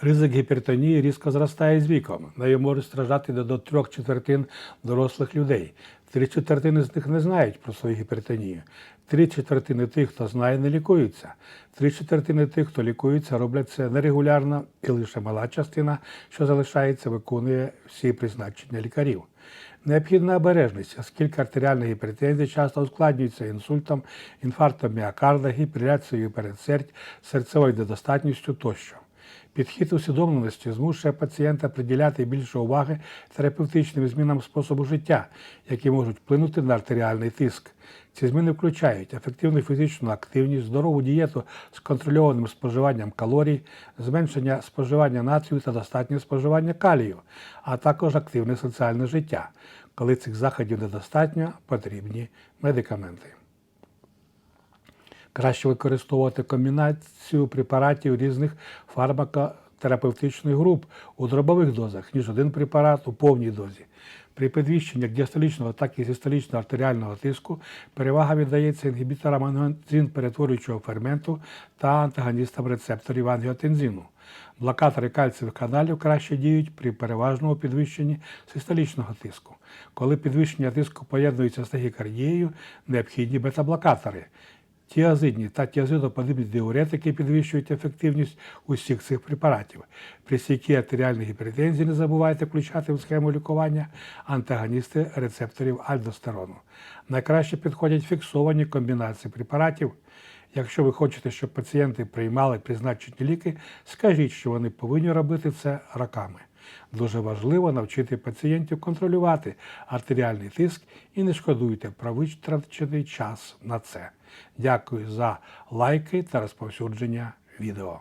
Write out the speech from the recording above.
Ризик гіпертонії різко зростає з віком. Нею можуть страждати до- трьох четвертин дорослих людей. Три четвертини з них не знають про свою гіпертонію. Три четвертини тих, хто знає, не лікуються. Три четвертини тих, хто лікується, роблять це нерегулярно, і лише мала частина, що залишається, виконує всі призначення лікарів. Необхідна обережність, оскільки артеріальна гіпертензія часто ускладнюється інсультом, інфарктом міокарда, гіперляцією передсердь, серцевою недостатністю тощо. Підхід усвідомленості змушує пацієнта приділяти більше уваги терапевтичним змінам способу життя, які можуть вплинути на артеріальний тиск. Ці зміни включають ефективну фізичну активність, здорову дієту з контрольованим споживанням калорій, зменшення споживання натрію та достатнє споживання калію, а також активне соціальне життя. Коли цих заходів недостатньо, потрібні медикаменти. Краще використовувати комбінацію препаратів різних фармакотерапевтичних груп у дробових дозах, ніж один препарат у повній дозі. При підвищенні як діастолічного, так і систолічного артеріального тиску перевага віддається інгібіторам ангіотензин перетворюючого ферменту та антагоністам рецепторів ангіотензину. Блокатори кальцієвих каналів краще діють при переважному підвищенні систолічного тиску. Коли підвищення тиску поєднується з тахікардією, необхідні бета-блокатори. Тіазидні та тіазидоподібні диуретики підвищують ефективність усіх цих препаратів. При стійкій артеріальній гіпертензії не забувайте включати в схему лікування антагоністи рецепторів альдостерону. Найкраще підходять фіксовані комбінації препаратів. Якщо ви хочете, щоб пацієнти приймали призначені ліки, скажіть, що вони повинні робити це роками. Дуже важливо навчити пацієнтів контролювати артеріальний тиск і не шкодуйте про витрачений час на це. Дякую за лайки та розповсюдження відео.